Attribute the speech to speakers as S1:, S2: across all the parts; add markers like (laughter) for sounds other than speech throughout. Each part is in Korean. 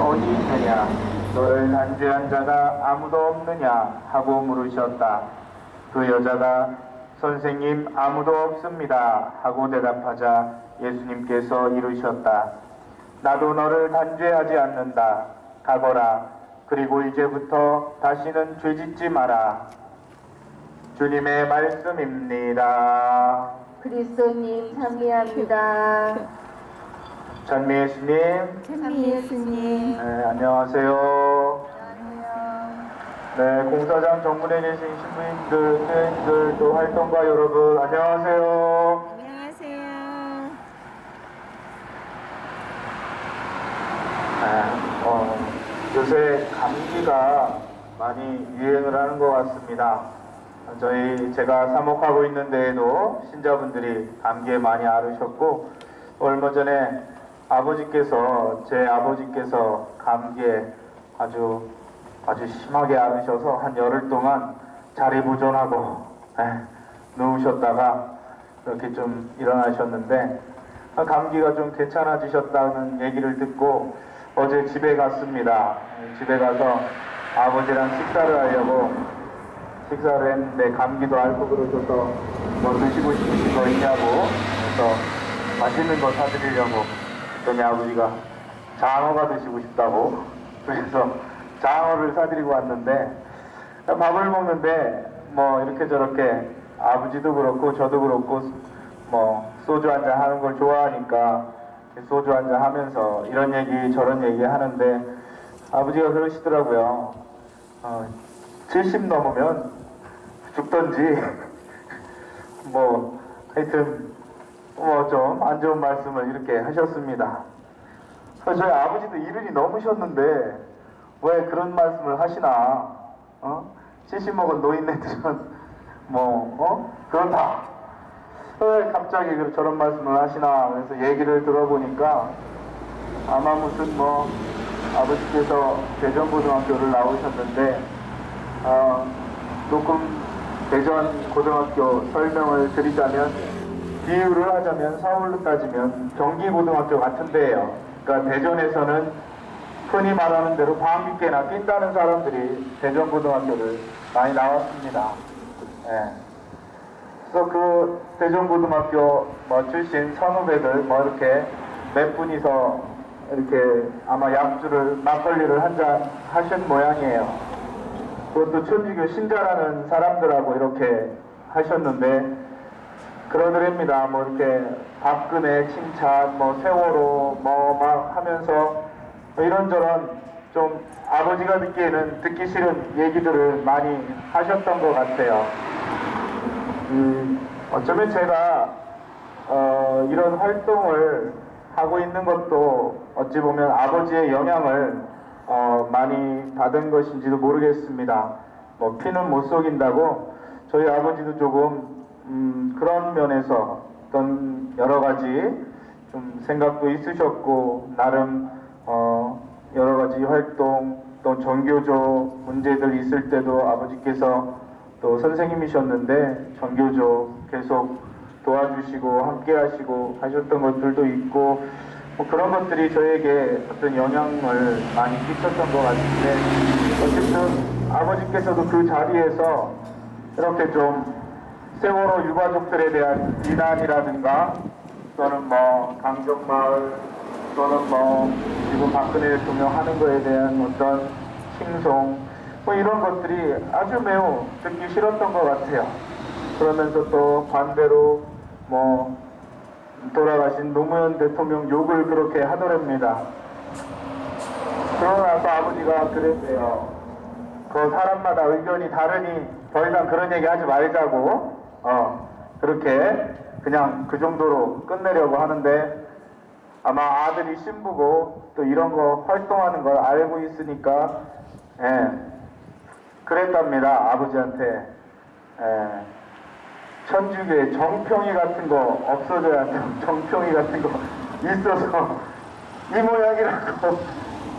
S1: 어디 있느냐 너를 단죄한 자가 아무도 없느냐 하고 물으셨다. 그 여자가 선생님 아무도 없습니다 하고 대답하자 예수님께서 이르셨다. 나도 너를 단죄하지 않는다. 가거라. 그리고 이제부터 다시는 죄짓지 마라. 주님의 말씀입니다.
S2: 그리스도님 참미합니다.
S1: 찬미 예수님,
S2: 참미 예수님.
S1: 네, 안녕하세요. 네, 공사장 정문에 계신 신부님들, 수행들, 또 활동가 여러분, 안녕하세요.
S2: 안녕하세요.
S1: 네, 어, 요새 감기가 많이 유행을 하는 것 같습니다. 저희 제가 사목하고 있는 데에도 신자분들이 감기에 많이 앓으셨고 얼마 전에 아버지께서 제 아버지께서 감기에 아주 아주 심하게 앓으셔서 한 열흘 동안 자리보존하고 에, 누우셨다가 이렇게 좀 일어나셨는데 아, 감기가 좀 괜찮아지셨다는 얘기를 듣고 어제 집에 갔습니다. 집에 가서 아버지랑 식사를 하려고 식사를 했는데 감기도 앓고 그러셔서 뭐 드시고 싶으신 거 있냐고 그래서 맛있는 거 사드리려고 그랬더니 아버지가 장어가 드시고 싶다고 그래서 장어를 사드리고 왔는데 밥을 먹는데 뭐 이렇게 저렇게 아버지도 그렇고 저도 그렇고 뭐 소주 한잔 하는 걸 좋아하니까 소주 한잔 하면서 이런 얘기 저런 얘기 하는데 아버지가 그러시더라고요. 어, 70 넘으면 죽던지 (laughs) 뭐 하여튼 뭐 좀 안 좋은 말씀을 이렇게 하셨습니다. 저희 아버지도 이른이 넘으셨는데 왜 그런 말씀을 하시나? 어? 70 먹은 노인네들은 (laughs) 뭐 어? 그렇다. 왜 갑자기 그- 저런 말씀을 하시나? 그래서 얘기를 들어보니까 아마 무슨 뭐 아버지께서 대전고등학교를 나오셨는데 어, 조금 대전 고등학교 설명을 드리자면 비유를 하자면 서울로 따지면 경기고등학교 같은 데예요. 그러니까 대전에서는 흔히 말하는 대로 방귀깨나 낀다는 사람들이 대전고등학교를 많이 나왔습니다. 예. 그래서 그 대전고등학교 뭐 출신 선후배들 뭐 이렇게 몇 분이서 이렇게 아마 약주를 막걸리를 한 잔 하신 모양이에요. 그것도 천주교 신자라는 사람들하고 이렇게 하셨는데 그러더랍니다. 뭐 이렇게 박근혜 칭찬, 뭐 세월호 뭐 막 하면서 뭐 이런저런 좀 아버지가 듣기에는 듣기 싫은 얘기들을 많이 하셨던 것 같아요. 음, 어쩌면 제가 어, 이런 활동을 하고 있는 것도 어찌 보면 아버지의 영향을 어, 많이 받은 것인지도 모르겠습니다. 뭐 피는 못 속인다고 저희 아버지도 조금 음, 그런 면에서 어떤 여러 가지 좀 생각도 있으셨고 나름 어, 여러 가지 활동 또 전교조 문제들 있을 때도 아버지께서 또 선생님이셨는데 전교조 계속 도와주시고 함께 하시고 하셨던 것들도 있고 뭐 그런 것들이 저에게 어떤 영향을 많이 끼쳤던 것 같은데 어쨌든 아버지께서도 그 자리에서 이렇게 좀 세월호 유가족들에 대한 비난이라든가 또는 뭐 강정마을 또는 뭐 지금 박근혜 대통령 하는 거에 대한 어떤 칭송 뭐 이런 것들이 아주 매우 듣기 싫었던 것 같아요. 그러면서 또 반대로 뭐 돌아가신 노무현 대통령 욕을 그렇게 하더랍니다. 그러고 나서 아버지가 그랬대요. 그 사람마다 의견이 다르니 더 이상 그런 얘기 하지 말자고 어 그렇게 그냥 그 정도로 끝내려고 하는데 아마 아들이 신부고 또 이런 거 활동하는 걸 알고 있으니까 예 그랬답니다 아버지한테. 예. 천주교에 정평이 같은 거 없어져야 (laughs) 정평이 같은 거 있어서 이 모양이라고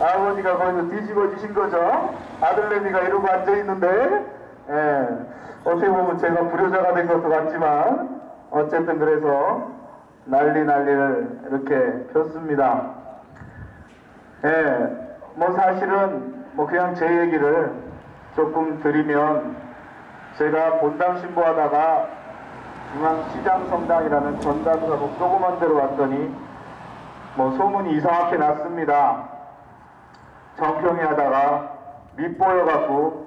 S1: (laughs) 아버지가 거기서 뒤집어 주신 거죠? 아들내미가 이러고 앉아 있는데? 예 어떻게 보면 제가 불효자가 된 것도 같지만 어쨌든 그래서 난리 난리를 이렇게 폈습니다 예 뭐 사실은 뭐 그냥 제 얘기를 조금 드리면 제가 본당 신부하다가 중앙시장 성당이라는 전담사복 조그만 데로 왔더니 뭐 소문이 이상하게 났습니다. 정평이 하다가 밑보여갖고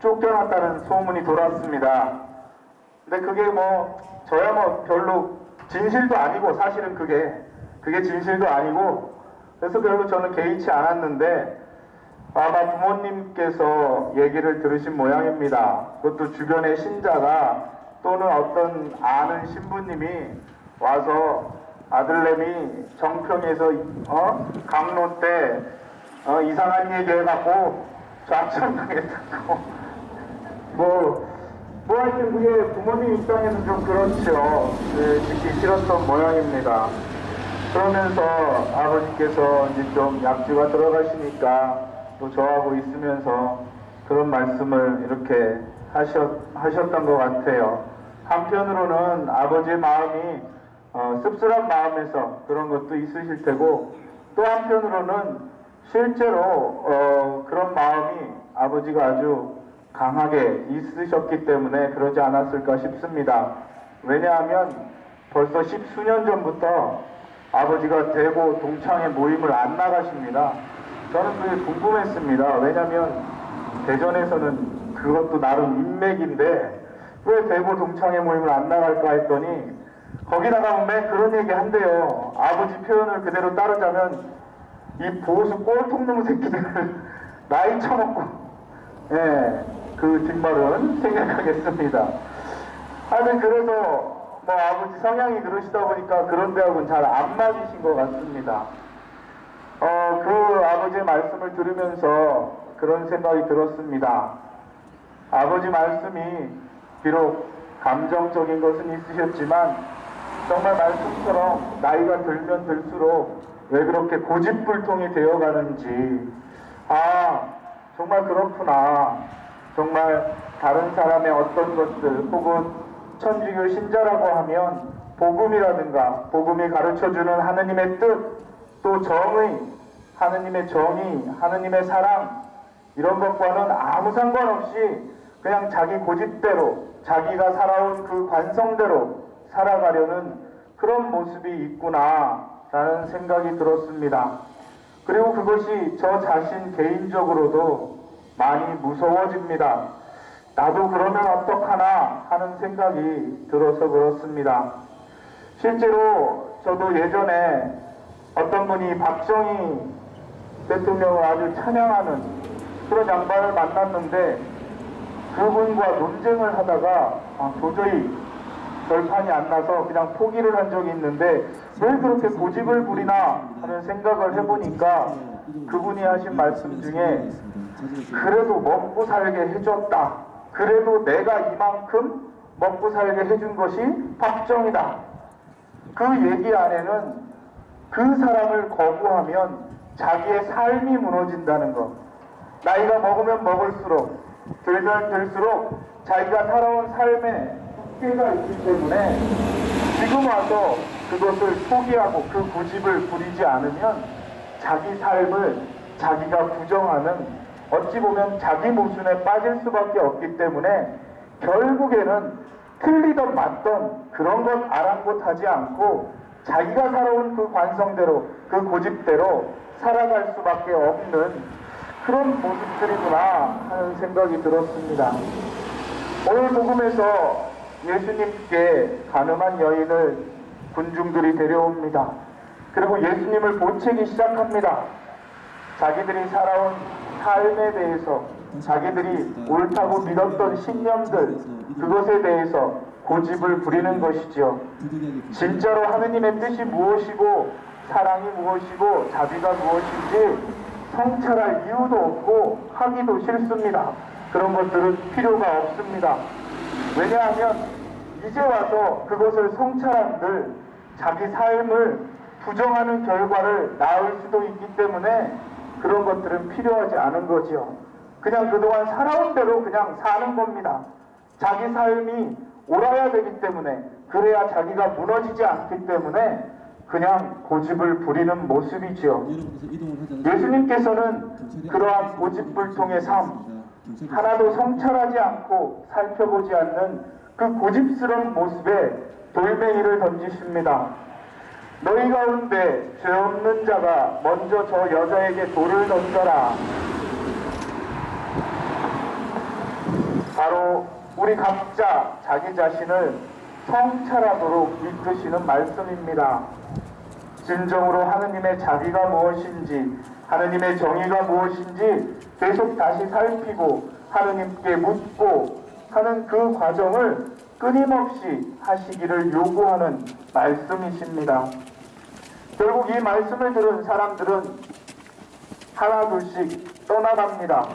S1: 쫓겨났다는 소문이 돌았습니다. 근데 그게 뭐 저야 뭐 별로 진실도 아니고 사실은 그게 그게 진실도 아니고 그래서 별로 저는 개의치 않았는데 아마 부모님께서 얘기를 들으신 모양입니다. 그것도 주변의 신자가 또는 어떤 아는 신부님이 와서 아들내미 정평에서 어? 강로 때 어, 이상한 얘기 해갖고 좌천당했다고 뭐, 뭐 하여튼 그게 부모님 입장에는 좀 그렇죠. 네, 듣기 싫었던 모양입니다. 그러면서 아버지께서 이제 좀 약주가 들어가시니까 또 저하고 있으면서 그런 말씀을 이렇게 하셨, 하셨던 것 같아요. 한편으로는 아버지의 마음이 어, 씁쓸한 마음에서 그런 것도 있으실 테고 또 한편으로는 실제로 어, 그런 마음이 아버지가 아주 강하게 있으셨기 때문에 그러지 않았을까 싶습니다. 왜냐하면 벌써 십수년 전부터 아버지가 대구 동창회 모임을 안 나가십니다. 저는 그게 궁금했습니다. 왜냐하면 대전에서는 그것도 나름 인맥인데 왜 대구 동창회 모임을 안 나갈까 했더니 거기 나가면 매 그런 얘기 한대요. 아버지 표현을 그대로 따르자면 이 보수 꼴통 놈 새끼들을 (laughs) 나이 쳐먹고 예, 그 뒷말은 생략하겠습니다. 하여튼 그래서 뭐 아버지 성향이 그러시다 보니까 그런 데하고는 잘 안 맞으신 것 같습니다. 어, 그 아버지의 말씀을 들으면서 그런 생각이 들었습니다. 아버지 말씀이 비록 감정적인 것은 있으셨지만 정말 말씀처럼 나이가 들면 들수록 왜 그렇게 고집불통이 되어가는지 아 정말 그렇구나 정말 다른 사람의 어떤 것들 혹은 천주교 신자라고 하면 복음이라든가 복음이 가르쳐주는 하느님의 뜻 또 정의 하느님의 정의 하느님의 사랑 이런 것과는 아무 상관없이 그냥 자기 고집대로 자기가 살아온 그 관성대로 살아가려는 그런 모습이 있구나라는 생각이 들었습니다. 그리고 그것이 저 자신 개인적으로도 많이 무서워집니다. 나도 그러면 어떡하나 하는 생각이 들어서 그렇습니다. 실제로 저도 예전에 어떤 분이 박정희 대통령을 아주 찬양하는 그런 양반을 만났는데 그분과 논쟁을 하다가 아, 도저히 결판이 안 나서 그냥 포기를 한 적이 있는데 왜 그렇게 고집을 부리나 하는 생각을 해보니까 그분이 하신 말씀 중에 그래도 먹고 살게 해줬다. 그래도 내가 이만큼 먹고 살게 해준 것이 박정이다. 그 얘기 안에는 그 사람을 거부하면 자기의 삶이 무너진다는 것. 나이가 먹으면 먹을수록, 들면 들수록 자기가 살아온 삶에 흑계가 있기 때문에 지금 와서 그것을 포기하고 그 고집을 부리지 않으면 자기 삶을 자기가 부정하는 어찌 보면 자기 모순에 빠질 수밖에 없기 때문에 결국에는 틀리던 맞던 그런 것 아랑곳하지 않고 자기가 살아온 그 관성대로 그 고집대로 살아갈 수밖에 없는 그런 모습들이구나 하는 생각이 들었습니다. 오늘 복음에서 예수님께 가늠한 여인을 군중들이 데려옵니다. 그리고 예수님을 보채기 시작합니다. 자기들이 살아온 삶에 대해서 자기들이 옳다고 믿었던 신념들 그것에 대해서 고집을 부리는 것이지요. 진짜로 하느님의 뜻이 무엇이고 사랑이 무엇이고 자비가 무엇인지 성찰할 이유도 없고 하기도 싫습니다. 그런 것들은 필요가 없습니다. 왜냐하면 이제 와서 그것을 성찰한들 자기 삶을 부정하는 결과를 낳을 수도 있기 때문에 그런 것들은 필요하지 않은 거지요. 그냥 그동안 살아온 대로 그냥 사는 겁니다. 자기 삶이 옳아야 되기 때문에 그래야 자기가 무너지지 않기 때문에 그냥 고집을 부리는 모습이지요. 예수님께서는 그러한 고집불통의 삶, 하나도 성찰하지 않고 살펴보지 않는 그 고집스러운 모습에 돌멩이를 던지십니다. 너희 가운데 죄 없는 자가 먼저 저 여자에게 돌을 던져라. 바로 우리 각자 자기 자신을 성찰하도록 이끄시는 말씀입니다. 진정으로 하느님의 자비가 무엇인지, 하느님의 정의가 무엇인지 계속 다시 살피고 하느님께 묻고 하는 그 과정을 끊임없이 하시기를 요구하는 말씀이십니다. 결국 이 말씀을 들은 사람들은 하나둘씩 떠나갑니다.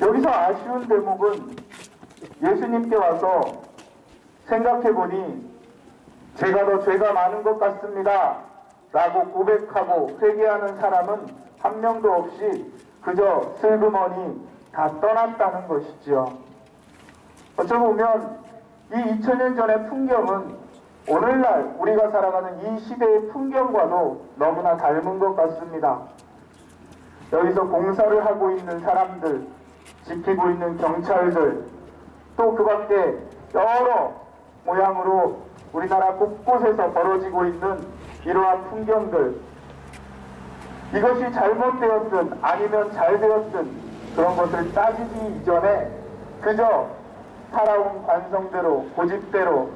S1: 여기서 아쉬운 대목은 예수님께 와서 생각해 보니 제가 더 죄가 많은 것 같습니다. 라고 고백하고 회개하는 사람은 한 명도 없이 그저 슬그머니 다 떠났다는 것이지요. 어쩌고 보면 이 2000년 전의 풍경은 오늘날 우리가 살아가는 이 시대의 풍경과도 너무나 닮은 것 같습니다. 여기서 공사를 하고 있는 사람들, 지키고 있는 경찰들, 또 그 밖에 여러 모양으로 우리나라 곳곳에서 벌어지고 있는 이러한 풍경들, 이것이 잘못되었든 아니면 잘 되었든 그런 것을 따지기 이전에 그저 살아온 관성대로, 고집대로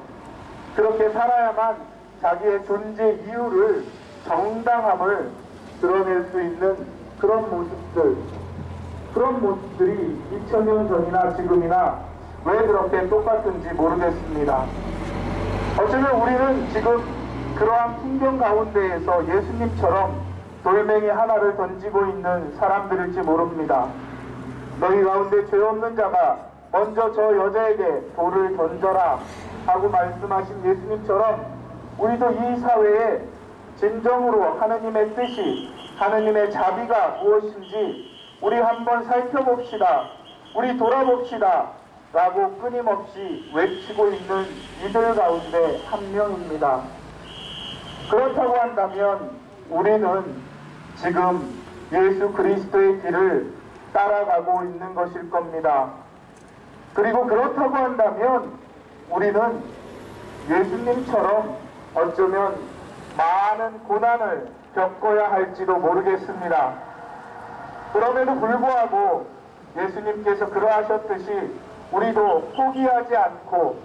S1: 그렇게 살아야만 자기의 존재 이유를 정당함을 드러낼 수 있는 그런 모습들, 그런 모습들이 2000년 전이나 지금이나 왜 그렇게 똑같은지 모르겠습니다. 어쩌면 우리는 지금 그러한 풍경 가운데에서 예수님처럼 돌멩이 하나를 던지고 있는 사람들일지 모릅니다. 너희 가운데 죄 없는 자가 먼저 저 여자에게 돌을 던져라 하고 말씀하신 예수님처럼 우리도 이 사회에 진정으로 하느님의 뜻이 하느님의 자비가 무엇인지 우리 한번 살펴봅시다. 우리 돌아봅시다. 라고 끊임없이 외치고 있는 이들 가운데 한 명입니다. 그렇다고 한다면 우리는 지금 예수 그리스도의 길을 따라가고 있는 것일 겁니다. 그리고 그렇다고 한다면 우리는 예수님처럼 어쩌면 많은 고난을 겪어야 할지도 모르겠습니다. 그럼에도 불구하고 예수님께서 그러하셨듯이 우리도 포기하지 않고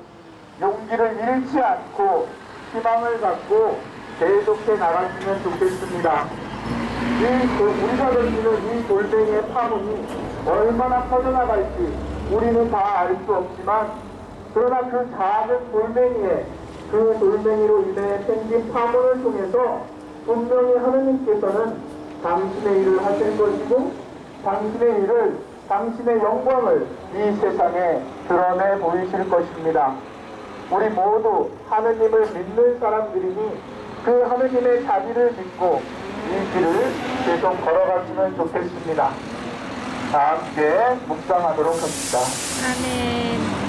S1: 용기를 잃지 않고 희망을 갖고 계속해 나갔으면 좋겠습니다. 이 도- 우리가 던지는 이 돌멩이의 파문이 얼마나 퍼져나갈지 우리는 다 알 수 없지만 그러나 그 작은 돌멩이에 그 돌멩이로 인해 생긴 파문을 통해서 분명히 하느님께서는 당신의 일을 하실 것이고 당신의 일을 당신의 영광을 이 세상에 드러내 보이실 것입니다. 우리 모두 하느님을 믿는 사람들이니 그 하느님의 자비를 믿고 이 길을 계속 걸어갔으면 좋겠습니다. 다 함께 묵상하도록 합시다.
S2: 아멘.